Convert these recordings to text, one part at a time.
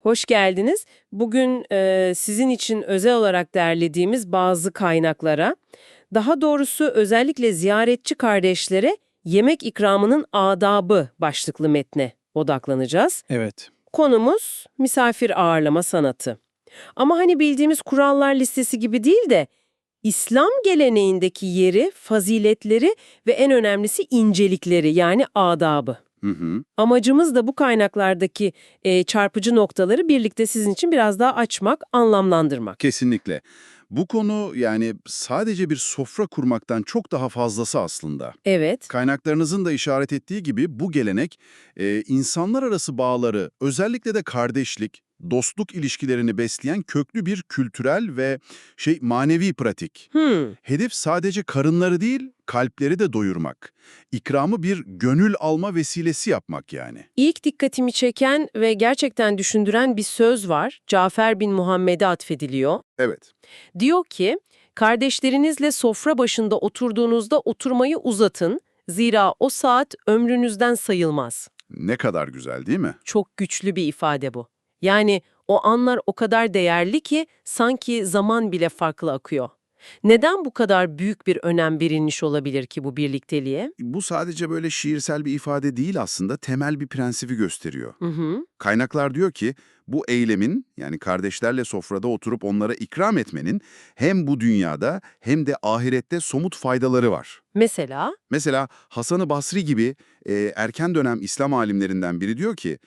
Hoş geldiniz. Bugün e, sizin için özel olarak derlediğimiz bazı kaynaklara, daha doğrusu özellikle ziyaretçi kardeşlere yemek ikramının adabı başlıklı metne odaklanacağız. Evet. Konumuz misafir ağırlama sanatı. Ama hani bildiğimiz kurallar listesi gibi değil de İslam geleneğindeki yeri, faziletleri ve en önemlisi incelikleri yani adabı. Hı hı. Amacımız da bu kaynaklardaki e, çarpıcı noktaları birlikte sizin için biraz daha açmak, anlamlandırmak. Kesinlikle. Bu konu yani sadece bir sofra kurmaktan çok daha fazlası aslında. Evet, Kaynaklarınızın da işaret ettiği gibi bu gelenek e, insanlar arası bağları, özellikle de kardeşlik, dostluk ilişkilerini besleyen köklü bir kültürel ve şey manevi pratik. hmm, Hedef sadece karınları değil, kalpleri de doyurmak. İkramı bir gönül alma vesilesi yapmak yani. ilk dikkatimi çeken ve gerçekten düşündüren bir söz var. Cafer bin Muhammed'e atfediliyor. Evet. Diyor ki, kardeşlerinizle sofra başında oturduğunuzda oturmayı uzatın. Zira o saat ömrünüzden sayılmaz. Ne kadar güzel değil mi? Çok güçlü bir ifade bu. Yani o anlar o kadar değerli ki sanki zaman bile farklı akıyor. Neden bu kadar büyük bir önem verilmiş olabilir ki bu birlikteliğe? Bu sadece böyle şiirsel bir ifade değil aslında temel bir prensibi gösteriyor. Hı hı. Kaynaklar diyor ki bu eylemin yani kardeşlerle sofrada oturup onlara ikram etmenin hem bu dünyada hem de ahirette somut faydaları var. Mesela Mesela Hasan-ı Basri gibi e, erken dönem İslam alimlerinden biri diyor ki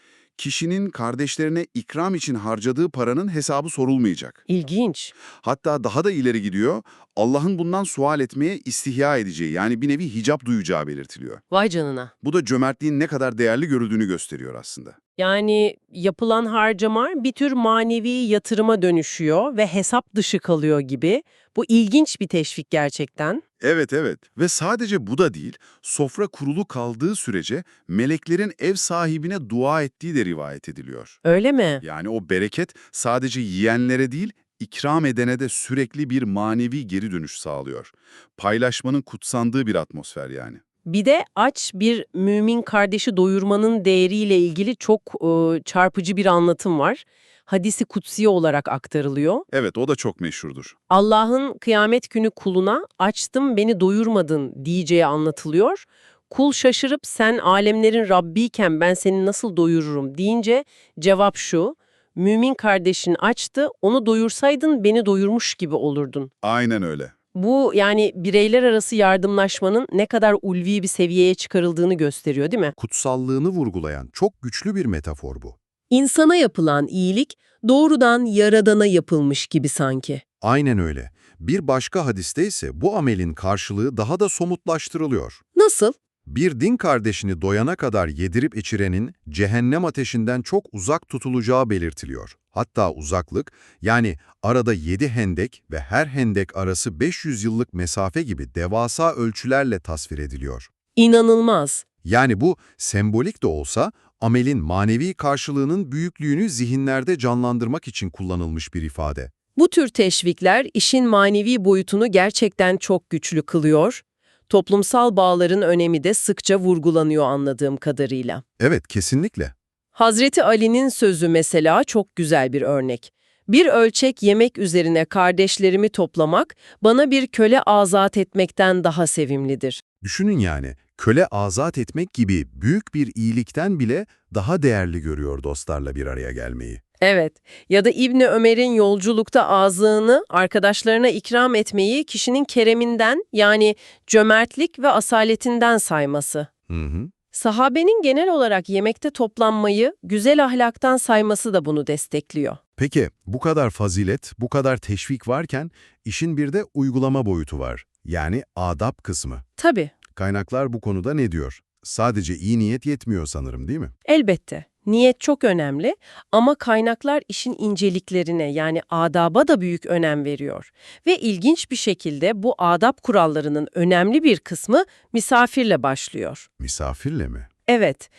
kişinin kardeşlerine ikram için harcadığı paranın hesabı sorulmayacak. ilginç. Hatta daha da ileri gidiyor Allah'ın bundan sual etmeye istihya edeceği yani bir nevi hicap duyacağı belirtiliyor. Vay canına. Bu da cömertliğin ne kadar değerli görüldüğünü gösteriyor aslında. Yani yapılan harcama bir tür manevi yatırıma dönüşüyor ve hesap dışı kalıyor gibi. Bu ilginç bir teşvik gerçekten. Evet evet ve sadece bu da değil, sofra kurulu kaldığı sürece meleklerin ev sahibine dua ettiği de rivayet ediliyor. Öyle mi? Yani o bereket sadece yiyenlere değil, ikram edene de sürekli bir manevi geri dönüş sağlıyor. Paylaşmanın kutsandığı bir atmosfer yani. Bir de aç bir mümin kardeşi doyurmanın değeriyle ilgili çok e, çarpıcı bir anlatım var. Hadisi kutsiye olarak aktarılıyor. Evet o da çok meşhurdur. Allah'ın kıyamet günü kuluna açtım beni doyurmadın diyeceği anlatılıyor. Kul şaşırıp sen alemlerin Rabbiyken ben seni nasıl doyururum deyince cevap şu. Mümin kardeşin açtı onu doyursaydın beni doyurmuş gibi olurdun. Aynen öyle. Bu yani bireyler arası yardımlaşmanın ne kadar ulvi bir seviyeye çıkarıldığını gösteriyor değil mi? kutsallığını vurgulayan çok güçlü bir metafor bu. İnsana yapılan iyilik doğrudan yaradana yapılmış gibi sanki. Aynen öyle. Bir başka hadiste ise bu amelin karşılığı daha da somutlaştırılıyor. Nasıl? Bir din kardeşini doyana kadar yedirip içirenin cehennem ateşinden çok uzak tutulacağı belirtiliyor. Hatta uzaklık, yani arada 7 hendek ve her hendek arası 500 yıllık mesafe gibi devasa ölçülerle tasvir ediliyor. İnanılmaz. Yani bu sembolik de olsa amelin manevi karşılığının büyüklüğünü zihinlerde canlandırmak için kullanılmış bir ifade. Bu tür teşvikler işin manevi boyutunu gerçekten çok güçlü kılıyor. Toplumsal bağların önemi de sıkça vurgulanıyor anladığım kadarıyla. Evet, kesinlikle. Hazreti Ali'nin sözü mesela çok güzel bir örnek. Bir ölçek yemek üzerine kardeşlerimi toplamak bana bir köle azat etmekten daha sevimlidir. Düşünün yani, köle azat etmek gibi büyük bir iyilikten bile daha değerli görüyor dostlarla bir araya gelmeyi. Evet ya da İbni Ömer'in yolculukta ağzığını arkadaşlarına ikram etmeyi kişinin kereminden yani cömertlik ve asaletinden sayması. Hı hı. Sahabenin genel olarak yemekte toplanmayı güzel ahlaktan sayması da bunu destekliyor. Peki, bu kadar fazilet, bu kadar teşvik varken işin bir de uygulama boyutu var. Yani adab kısmı. Tabii, Kaynaklar bu konuda ne diyor? Sadece iyi niyet yetmiyor sanırım değil mi? elbette. Niyet çok önemli ama kaynaklar işin inceliklerine yani adaba da büyük önem veriyor. Ve ilginç bir şekilde bu adab kurallarının önemli bir kısmı misafirle başlıyor. Misafirle mi? Evet.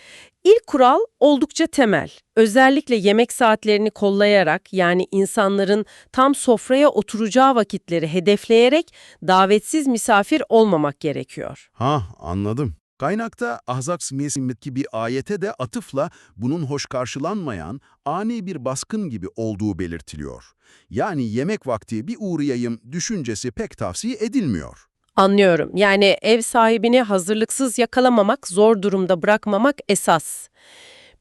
İlk kural oldukça temel. Özellikle yemek saatlerini kollayarak yani insanların tam sofraya oturacağı vakitleri hedefleyerek davetsiz misafir olmamak gerekiyor. Ha, anladım. Kaynakta Ahzab Smiyesi'ndeki bir ayete de atıfla bunun hoş karşılanmayan, ani bir baskın gibi olduğu belirtiliyor. Yani yemek vakti bir uğrayayım düşüncesi pek tavsiye edilmiyor. Anlıyorum. Yani ev sahibini hazırlıksız yakalamamak, zor durumda bırakmamak esas.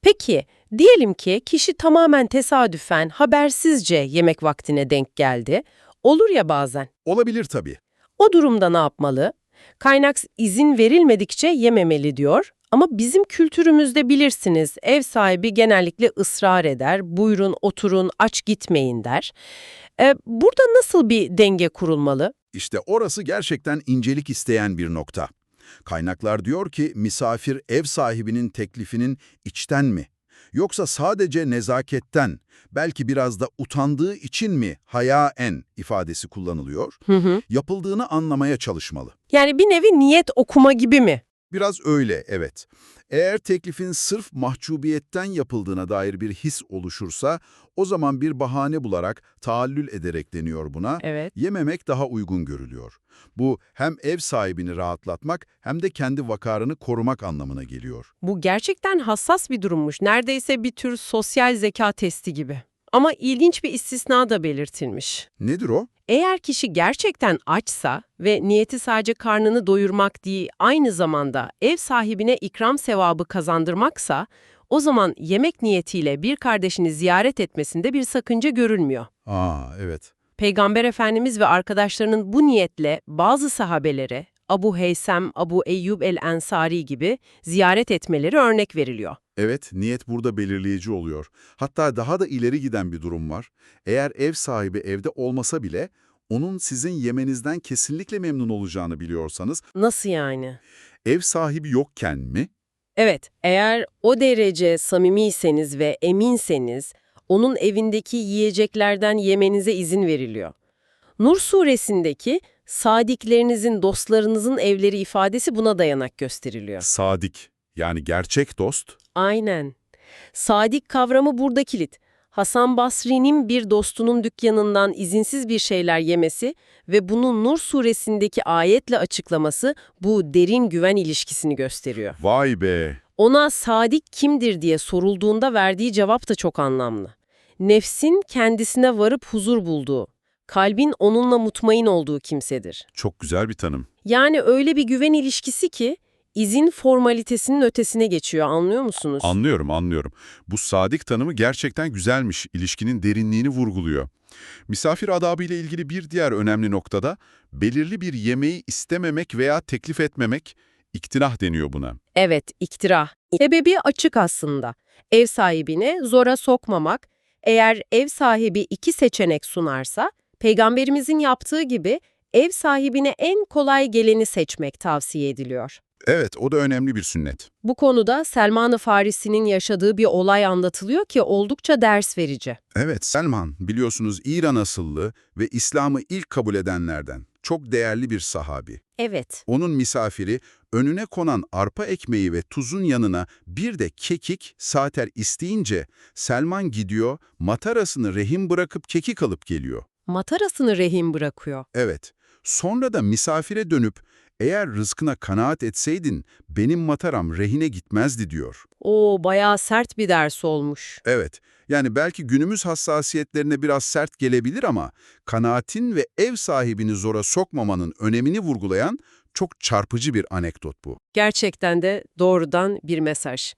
Peki, diyelim ki kişi tamamen tesadüfen, habersizce yemek vaktine denk geldi. Olur ya bazen. Olabilir tabii. O durumda ne yapmalı? Kaynak izin verilmedikçe yememeli diyor. Ama bizim kültürümüzde bilirsiniz ev sahibi genellikle ısrar eder, buyurun oturun aç gitmeyin der. Ee, burada nasıl bir denge kurulmalı? İşte orası gerçekten incelik isteyen bir nokta. Kaynaklar diyor ki misafir ev sahibinin teklifinin içten mi? Yoksa sadece nezaketten, belki biraz da utandığı için mi hayaen ifadesi kullanılıyor? Hı hı. Yapıldığını anlamaya çalışmalı. Yani bir nevi niyet okuma gibi mi? Biraz öyle, evet. Eğer teklifin sırf mahcubiyetten yapıldığına dair bir his oluşursa, o zaman bir bahane bularak, taallül ederek deniyor buna, Evet. yememek daha uygun görülüyor. Bu hem ev sahibini rahatlatmak hem de kendi vakarını korumak anlamına geliyor. Bu gerçekten hassas bir durummuş. Neredeyse bir tür sosyal zeka testi gibi. Ama ilginç bir istisna da belirtilmiş. Nedir o? Eğer kişi gerçekten açsa ve niyeti sadece karnını doyurmak değil, aynı zamanda ev sahibine ikram sevabı kazandırmaksa, o zaman yemek niyetiyle bir kardeşini ziyaret etmesinde bir sakınca görülmüyor. Aa, evet. Peygamber Efendimiz ve arkadaşlarının bu niyetle bazı sahabelere, Abu Heysem, Abu Eyyub el-Ensari gibi ziyaret etmeleri örnek veriliyor. Evet, niyet burada belirleyici oluyor. Hatta daha da ileri giden bir durum var. Eğer ev sahibi evde olmasa bile, onun sizin yemenizden kesinlikle memnun olacağını biliyorsanız, Nasıl yani? ev sahibi yokken mi? Evet, eğer o derece samimiyseniz ve eminseniz, onun evindeki yiyeceklerden yemenize izin veriliyor. Nur suresindeki sadiklerinizin, dostlarınızın evleri ifadesi buna dayanak gösteriliyor. Sadik, yani gerçek dost. Aynen. Sadik kavramı burada kilit. Hasan Basri'nin bir dostunun dükkanından izinsiz bir şeyler yemesi ve bunun Nur suresindeki ayetle açıklaması bu derin güven ilişkisini gösteriyor. Vay be! Ona sadik kimdir diye sorulduğunda verdiği cevap da çok anlamlı. Nefsin kendisine varıp huzur bulduğu, kalbin onunla mutmain olduğu kimsedir. Çok güzel bir tanım. Yani öyle bir güven ilişkisi ki izin formalitesinin ötesine geçiyor anlıyor musunuz? Anlıyorum, anlıyorum. Bu sadik tanımı gerçekten güzelmiş, ilişkinin derinliğini vurguluyor. Misafir adabı ile ilgili bir diğer önemli noktada, belirli bir yemeği istememek veya teklif etmemek, iktinah deniyor buna. Evet, iktira. Sebebi açık aslında. Ev sahibine zora sokmamak, eğer ev sahibi iki seçenek sunarsa, peygamberimizin yaptığı gibi ev sahibine en kolay geleni seçmek tavsiye ediliyor. Evet, o da önemli bir sünnet. Bu konuda Selman-ı Farisi'nin yaşadığı bir olay anlatılıyor ki oldukça ders verici. Evet, Selman biliyorsunuz İran asıllı ve İslam'ı ilk kabul edenlerden. Çok değerli bir sahabi. Evet. Onun misafiri önüne konan arpa ekmeği ve tuzun yanına bir de kekik, sater isteyince Selman gidiyor, matarasını rehin bırakıp kekik alıp geliyor. Matarasını rehin bırakıyor. Evet, sonra da misafire dönüp eğer rızkına kanaat etseydin benim mataram rehine gitmezdi diyor. Oo, bayağı sert bir ders olmuş. Evet, yani belki günümüz hassasiyetlerine biraz sert gelebilir ama kanaatin ve ev sahibini zora sokmamanın önemini vurgulayan çok çarpıcı bir anekdot bu. Gerçekten de doğrudan bir mesaj.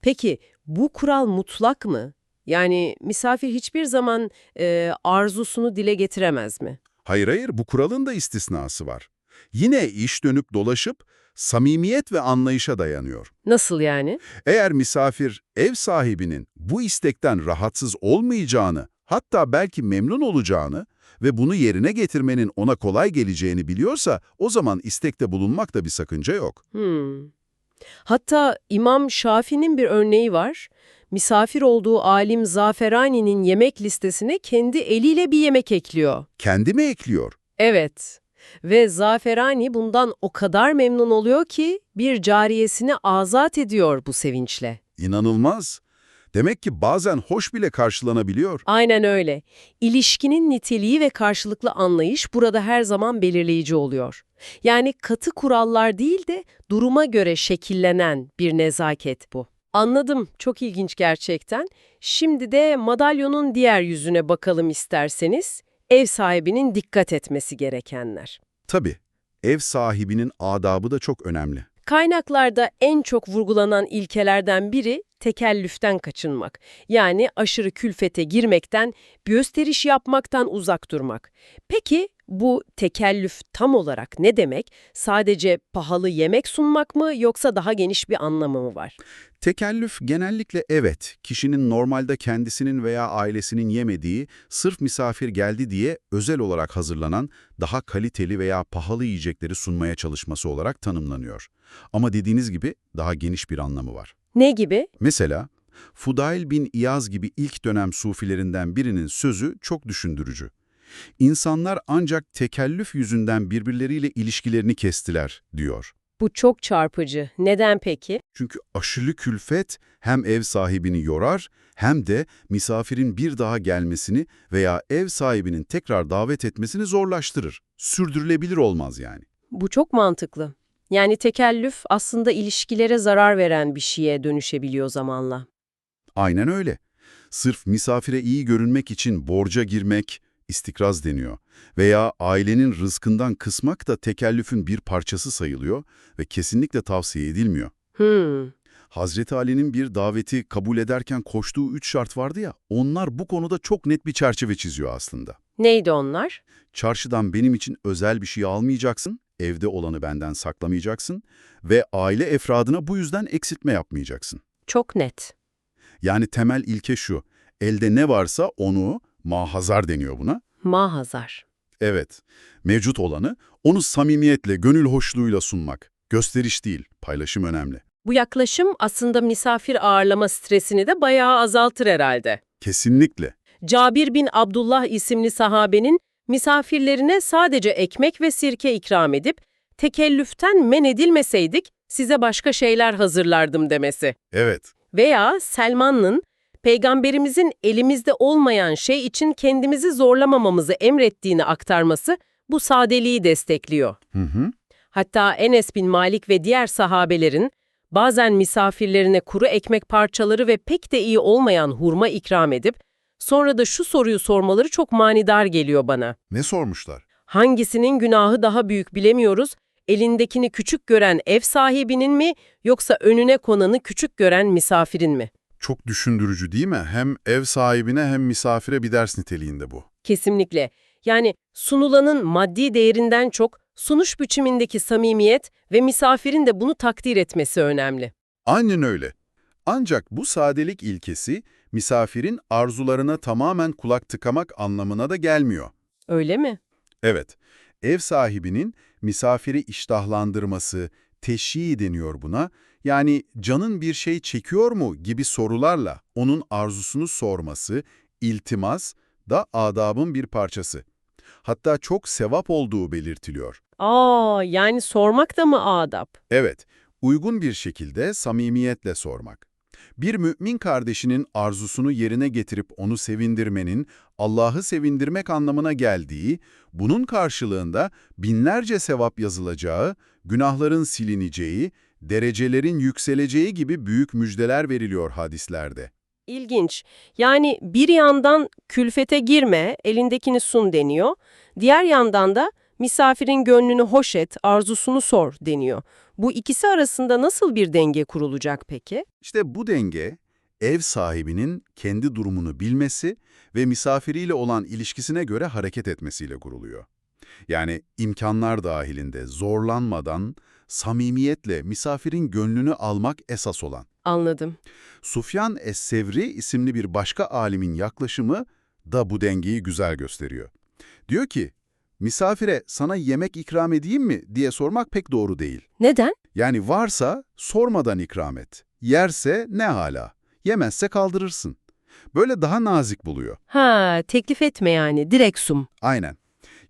Peki bu kural mutlak mı? Yani misafir hiçbir zaman e, arzusunu dile getiremez mi? Hayır hayır bu kuralın da istisnası var. Yine iş dönüp dolaşıp samimiyet ve anlayışa dayanıyor. Nasıl yani? Eğer misafir ev sahibinin bu istekten rahatsız olmayacağını, hatta belki memnun olacağını ve bunu yerine getirmenin ona kolay geleceğini biliyorsa o zaman istekte bulunmakta bir sakınca yok. Hmm. Hatta İmam Şafii'nin bir örneği var. Misafir olduğu alim Zaferani'nin yemek listesine kendi eliyle bir yemek ekliyor. Kendi mi ekliyor? Evet. Ve Zaferani bundan o kadar memnun oluyor ki bir cariyesini azat ediyor bu sevinçle. İnanılmaz. Demek ki bazen hoş bile karşılanabiliyor. Aynen öyle. İlişkinin niteliği ve karşılıklı anlayış burada her zaman belirleyici oluyor. Yani katı kurallar değil de duruma göre şekillenen bir nezaket bu. Anladım. Çok ilginç gerçekten. Şimdi de madalyonun diğer yüzüne bakalım isterseniz. Ev sahibinin dikkat etmesi gerekenler. Tabii, ev sahibinin adabı da çok önemli. Kaynaklarda en çok vurgulanan ilkelerden biri tekellüften kaçınmak. Yani aşırı külfete girmekten, gösteriş yapmaktan uzak durmak. Peki bu tekellüf tam olarak ne demek? Sadece pahalı yemek sunmak mı yoksa daha geniş bir anlamı mı var? Tekellüf genellikle evet, kişinin normalde kendisinin veya ailesinin yemediği, sırf misafir geldi diye özel olarak hazırlanan daha kaliteli veya pahalı yiyecekleri sunmaya çalışması olarak tanımlanıyor. Ama dediğiniz gibi daha geniş bir anlamı var. Ne gibi? Mesela, Fudail bin İyaz gibi ilk dönem sufilerinden birinin sözü çok düşündürücü. İnsanlar ancak tekellüf yüzünden birbirleriyle ilişkilerini kestiler, diyor. Bu çok çarpıcı. Neden peki? Çünkü aşırı külfet hem ev sahibini yorar hem de misafirin bir daha gelmesini veya ev sahibinin tekrar davet etmesini zorlaştırır. Sürdürülebilir olmaz yani. Bu çok mantıklı. Yani tekellüf aslında ilişkilere zarar veren bir şeye dönüşebiliyor zamanla. Aynen öyle. Sırf misafire iyi görünmek için borca girmek, istikraz deniyor. Veya ailenin rızkından kısmak da tekellüfün bir parçası sayılıyor ve kesinlikle tavsiye edilmiyor. Hmm. Hazreti Ali'nin bir daveti kabul ederken koştuğu üç şart vardı ya, onlar bu konuda çok net bir çerçeve çiziyor aslında. Neydi onlar? Çarşıdan benim için özel bir şey almayacaksın, evde olanı benden saklamayacaksın ve aile efradına bu yüzden eksiltme yapmayacaksın. Çok net. Yani temel ilke şu, elde ne varsa onu, mahazar deniyor buna. Mahazar. Evet, mevcut olanı, onu samimiyetle, gönül hoşluğuyla sunmak. Gösteriş değil, paylaşım önemli. Bu yaklaşım aslında misafir ağırlama stresini de bayağı azaltır herhalde. Kesinlikle. Cabir bin Abdullah isimli sahabenin misafirlerine sadece ekmek ve sirke ikram edip tekellüften men edilmeseydik size başka şeyler hazırlardım demesi. Evet, Veya Selman'ın peygamberimizin elimizde olmayan şey için kendimizi zorlamamamızı emrettiğini aktarması bu sadeliği destekliyor. hı hı. Hatta Enes bin Malik ve diğer sahabelerin bazen misafirlerine kuru ekmek parçaları ve pek de iyi olmayan hurma ikram edip sonra da şu soruyu sormaları çok manidar geliyor bana. Ne sormuşlar? Hangisinin günahı daha büyük bilemiyoruz. Elindekini küçük gören ev sahibinin mi yoksa önüne konanı küçük gören misafirin mi? Çok düşündürücü değil mi? Hem ev sahibine hem misafire bir ders niteliğinde bu. Kesinlikle. Yani sunulanın maddi değerinden çok sunuş biçimindeki samimiyet ve misafirin de bunu takdir etmesi önemli. Aynen öyle. Ancak bu sadelik ilkesi misafirin arzularına tamamen kulak tıkamak anlamına da gelmiyor. Öyle mi? Evet, ev sahibinin misafiri iştahlandırması, teşhii deniyor buna, yani canın bir şey çekiyor mu gibi sorularla onun arzusunu sorması, iltimas da adabın bir parçası. Hatta çok sevap olduğu belirtiliyor. Aa, yani sormak da mı adap? Evet, uygun bir şekilde samimiyetle sormak. Bir mümin kardeşinin arzusunu yerine getirip onu sevindirmenin, Allah'ı sevindirmek anlamına geldiği, bunun karşılığında binlerce sevap yazılacağı, günahların silineceği, derecelerin yükseleceği gibi büyük müjdeler veriliyor hadislerde. İlginç. Yani bir yandan külfete girme, elindekini sun deniyor. Diğer yandan da misafirin gönlünü hoş et, arzusunu sor deniyor. Bu ikisi arasında nasıl bir denge kurulacak peki? İşte bu denge, ev sahibinin kendi durumunu bilmesi ve misafiriyle olan ilişkisine göre hareket etmesiyle kuruluyor. Yani imkanlar dahilinde zorlanmadan, samimiyetle misafirin gönlünü almak esas olan. Anladım. Sufyan Es-Sevri isimli bir başka alimin yaklaşımı da bu dengeyi güzel gösteriyor. Diyor ki, misafire sana yemek ikram edeyim mi diye sormak pek doğru değil. Neden? Yani varsa sormadan ikram et. Yerse ne hala. Yemezse kaldırırsın. Böyle daha nazik buluyor. Ha, teklif etme yani, direkt sum. Aynen.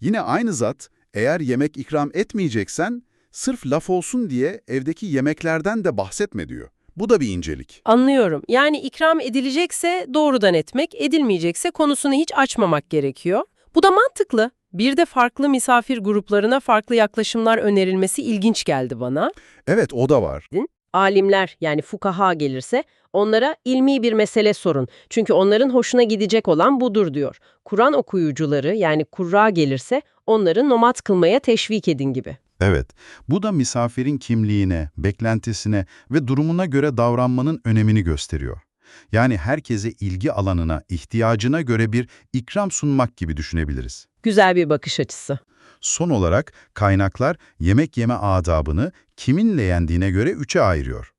Yine aynı zat eğer yemek ikram etmeyeceksen sırf laf olsun diye evdeki yemeklerden de bahsetme diyor. Bu da bir incelik. Anlıyorum. Yani ikram edilecekse doğrudan etmek, edilmeyecekse konusunu hiç açmamak gerekiyor. Bu da mantıklı. Bir de farklı misafir gruplarına farklı yaklaşımlar önerilmesi ilginç geldi bana. Evet, o da var. Alimler yani fukaha gelirse onlara ilmi bir mesele sorun. Çünkü onların hoşuna gidecek olan budur diyor. Kur'an okuyucuları yani kurra gelirse onları nomad kılmaya teşvik edin gibi. Evet, bu da misafirin kimliğine, beklentisine ve durumuna göre davranmanın önemini gösteriyor. Yani herkese ilgi alanına, ihtiyacına göre bir ikram sunmak gibi düşünebiliriz. Güzel bir bakış açısı. Son olarak kaynaklar yemek yeme adabını kiminle yendiğine göre üçe ayırıyor.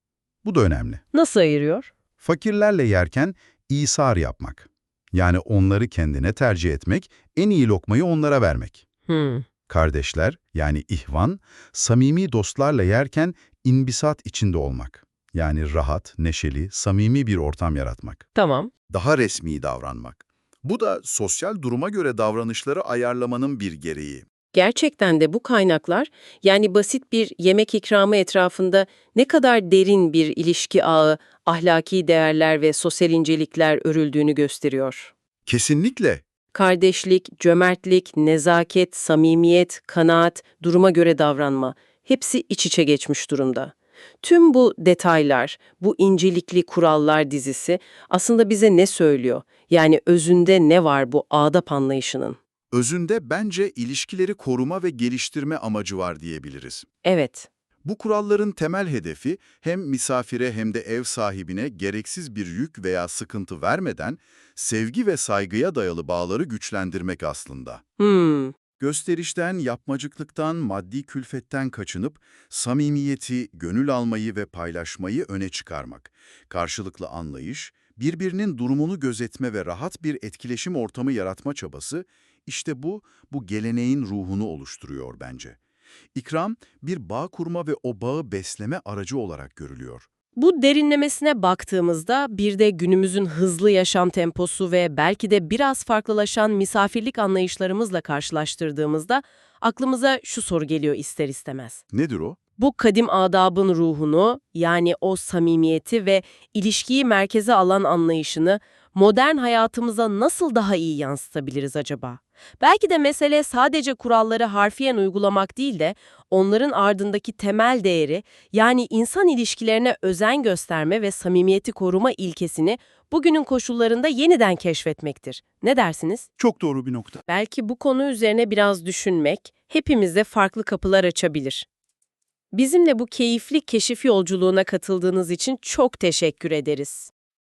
Bu da önemli. Nasıl ayırıyor? Fakirlerle yerken isar yapmak. Yani onları kendine tercih etmek, en iyi lokmayı onlara vermek. Hmm. Kardeşler yani ihvan, samimi dostlarla yerken inbisat içinde olmak. Yani rahat, neşeli, samimi bir ortam yaratmak. Tamam. Daha resmi davranmak. Bu da sosyal duruma göre davranışları ayarlamanın bir gereği. Gerçekten de bu kaynaklar yani basit bir yemek ikramı etrafında ne kadar derin bir ilişki ağı, ahlaki değerler ve sosyal incelikler örüldüğünü gösteriyor. Kesinlikle. Kardeşlik, cömertlik, nezaket, samimiyet, kanaat, duruma göre davranma hepsi iç içe geçmiş durumda. Tüm bu detaylar, bu incelikli kurallar dizisi aslında bize ne söylüyor? Yani özünde ne var bu adap anlayışının? Özünde bence ilişkileri koruma ve geliştirme amacı var diyebiliriz. Evet. Bu kuralların temel hedefi hem misafire hem de ev sahibine gereksiz bir yük veya sıkıntı vermeden sevgi ve saygıya dayalı bağları güçlendirmek aslında. Hmm. Gösterişten, yapmacıklıktan, maddi külfetten kaçınıp samimiyeti, gönül almayı ve paylaşmayı öne çıkarmak. Karşılıklı anlayış, birbirinin durumunu gözetme ve rahat bir etkileşim ortamı yaratma çabası, işte bu, bu geleneğin ruhunu oluşturuyor bence. İkram, bir bağ kurma ve o bağı besleme aracı olarak görülüyor. Bu derinlemesine baktığımızda bir de günümüzün hızlı yaşam temposu ve belki de biraz farklılaşan misafirlik anlayışlarımızla karşılaştırdığımızda aklımıza şu soru geliyor ister istemez. Nedir o? Bu kadim adabın ruhunu yani o samimiyeti ve ilişkiyi merkeze alan anlayışını modern hayatımıza nasıl daha iyi yansıtabiliriz acaba? Belki de mesele sadece kuralları harfiyen uygulamak değil de onların ardındaki temel değeri yani insan ilişkilerine özen gösterme ve samimiyeti koruma ilkesini bugünün koşullarında yeniden keşfetmektir. Ne dersiniz? Çok doğru bir nokta. Belki bu konu üzerine biraz düşünmek hepimize farklı kapılar açabilir. Bizimle bu keyifli keşif yolculuğuna katıldığınız için çok teşekkür ederiz.